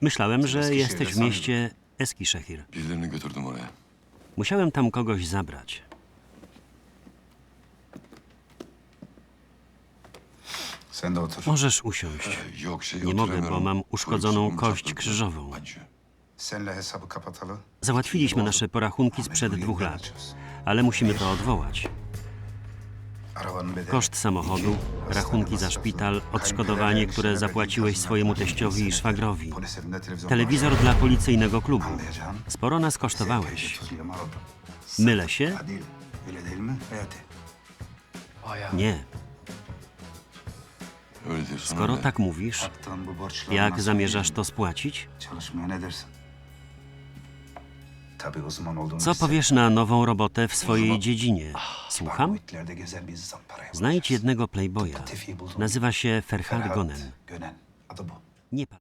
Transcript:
Myślałem, że jesteś w mieście Eskişehir. Birilerini götürdüm oraya. Musiałem tam kogoś zabrać. Sen de otur. Możesz usiąść. Ee, Yok şey Nie mogę, bo oturamıyorum. mam uszkodzoną kość krzyżową. Acı. Senle hesabı kapatalı. Załatwiliśmy nasze porachunki sprzed dwóch lat, ale musimy to odwołać. Koszt samochodu, rachunki za szpital, odszkodowanie, które zapłaciłeś swojemu teściowi i szwagrowi. Telewizor dla policyjnego klubu. Sporo nas kosztowałeś. Mylę się? Nie. Skoro tak mówisz, jak zamierzasz to spłacić? Co powiesz na nową robotę w swojej dziedzinie? Słucham? Bir zamparaya Znajdź jednego playboya. Nazywa się Ferhat Gonen. Nie pa-